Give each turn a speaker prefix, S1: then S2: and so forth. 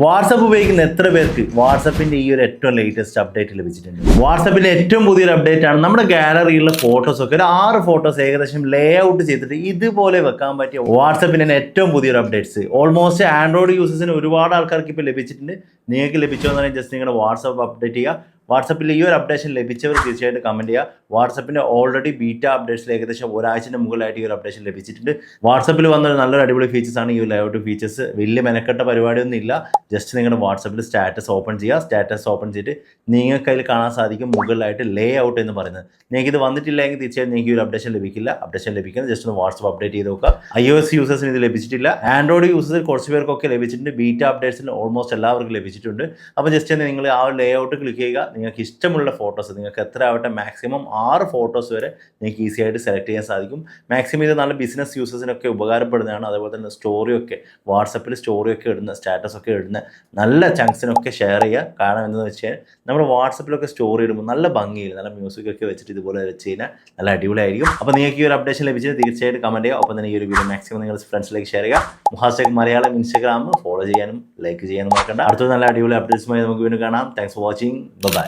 S1: WhatsApp ഉപയോഗിക്കുന്ന എത്ര പേർക്ക് വാട്സപ്പിന്റെ ഈ ഒരു ഏറ്റവും ലേറ്റസ്റ്റ് അപ്ഡേറ്റ് ലഭിച്ചിട്ടുണ്ട്? വാട്സപ്പിന്റെ ഏറ്റവും പുതിയൊരു അപ്ഡേറ്റ് ആണ് നമ്മുടെ ഗാലറിയിലുള്ള ഫോട്ടോസ് ഒക്കെ. ഒരു ആറ് ഫോട്ടോസ് ഏകദേശം ലേ ഔട്ട് ചെയ്തിട്ട് ഇതുപോലെ വെക്കാൻ പറ്റിയ വാട്സപ്പിന്റെ ഏറ്റവും പുതിയൊരു അപ്ഡേറ്റ്സ് ഓൾമോസ്റ്റ് ആൻഡ്രോയിഡ് യൂസേഴ്സിന് ഒരുപാട് ആൾക്കാർക്ക് ഇപ്പോൾ ലഭിച്ചിട്ടുണ്ട്. നിങ്ങൾക്ക് ലഭിച്ചോ എന്ന് പറഞ്ഞാൽ ജസ്റ്റ് നിങ്ങളുടെ വാട്സപ്പ് അപ്ഡേറ്റ് ചെയ്യുക. വാട്സപ്പിൽ ഈ ഒരു അപ്ഡേഷൻ ലഭിച്ചവർ തീർച്ചയായിട്ടും കമന്റ് ചെയ്യുക. വാട്സപ്പിന്റെ ഓൾറെഡി ബീറ്റ അപ്ഡേറ്റ്സിൽ ഏകദേശം ഒരാഴ്ചന്റെ മുകളിലായിട്ട് ഈ ഒരു അപ്ഡേഷൻ ലഭിച്ചിട്ടുണ്ട്. വാട്സപ്പിൽ വന്ന നല്ലൊരു അടിപൊളി ഫീച്ചേഴ്സ് ആണ് ഈ ലേഔട്ട് ഫീച്ചേഴ്സ് വലിയ മെനക്കെട്ട പരിപാടിയൊന്നും ഇല്ല. ജസ്റ്റ് നിങ്ങളുടെ വാട്സപ്പിൽ സ്റ്റാറ്റസ് ഓപ്പൺ ചെയ്യുക. സ്റ്റാറ്റസ് ഓപ്പൺ ചെയ്തിട്ട് നിങ്ങൾക്ക് അതിൽ കാണാൻ സാധിക്കും മുകളിലായിട്ട് ലേ ഔട്ട് എന്ന് പറയുന്നത്. നിങ്ങൾക്ക് ഇത് വന്നിട്ടില്ലെങ്കിൽ തീർച്ചയായും നിങ്ങൾക്ക് ഒരു അപ്ഡേഷൻ ലഭിക്കില്ല. അപ്ഡേഷൻ ലഭിക്കുന്നത് ജസ്റ്റ് ഒന്ന് വാട്സപ്പ് അപ്ഡേറ്റ് ചെയ്ത് നോക്കുക. ഐ ഒ എസ് യൂസേഴ്സിന് ഇത് ലഭിച്ചിട്ടില്ല. ആൻഡ്രോയിഡ് യൂസേഴ്സിൽ കുറച്ച് പേർക്കൊക്കെ ലഭിച്ചിട്ടുണ്ട്. ബീറ്റ അപ്ഡേറ്റ്സിൽ ഓൾമോസ്റ്റ് എല്ലാവർക്കും ലഭിച്ചിട്ടുണ്ട്. അപ്പോൾ ജസ്റ്റ് നിങ്ങൾ ആ ലേ ഔട്ട് ക്ലിക്ക് ചെയ്യുക. നിങ്ങൾക്ക് ഇഷ്ടമുള്ള ഫോട്ടോസ് നിങ്ങൾക്ക് എത്ര ആവട്ടെ മാക്സിമം ആറ് ഫോട്ടോസ് വരെ നിങ്ങൾക്ക് ഈസി ആയിട്ട് സെലക്ട് ചെയ്യാൻ സാധിക്കും. മാക്സിമം ഇത് നല്ല ബിസിനസ് യൂസേഴ്സിനൊക്കെ ഉപകാരപ്പെടുന്നതാണ്. അതുപോലെ തന്നെ സ്റ്റോറിയൊക്കെ വാട്സപ്പിൽ സ്റ്റോറിയൊക്കെ ഇടുന്ന സ്റ്റാറ്റസ് ഒക്കെ ഇടുന്ന നല്ല ചങ്സിനൊക്കെ ഷെയർ ചെയ്യുക. കാരണം എന്താണെന്ന് വെച്ച് കഴിഞ്ഞാൽ നമ്മൾ വാട്സപ്പിലൊക്കെ സ്റ്റോറി ഇടുമ്പോൾ നല്ല ഭംഗിയിൽ നല്ല മ്യൂസിക് ഒക്കെ വെച്ചിട്ട് ഇതുപോലെ വെച്ച് കഴിഞ്ഞാൽ നല്ല അടിപൊളിയായിരിക്കും. അപ്പോൾ നിങ്ങൾക്ക് ഈ ഒരു അപ്ഡേഷൻ ലഭിച്ചത് തീർച്ചയായിട്ടും കമന്റ് ചെയ്യുക. ഒപ്പം തന്നെ ഈ ഒരു വീഡിയോ മാക്സിമം നിങ്ങൾ ഫ്രണ്ട്സിലേക്ക് ഷെയർ ചെയ്യുക. മുഹാസ്റ്റേക്ക് മലയാളം ഇൻസ്റ്റാഗ്രാം ഫോളോ ചെയ്യാനും ലൈക്ക് ചെയ്യാനും മറക്കണ്ട. അടുത്ത നല്ല അടിപൊളി അപ്ഡേറ്റ്സുമായി നമുക്ക് വീണ്ടും കാണാം. Thanks for watching bye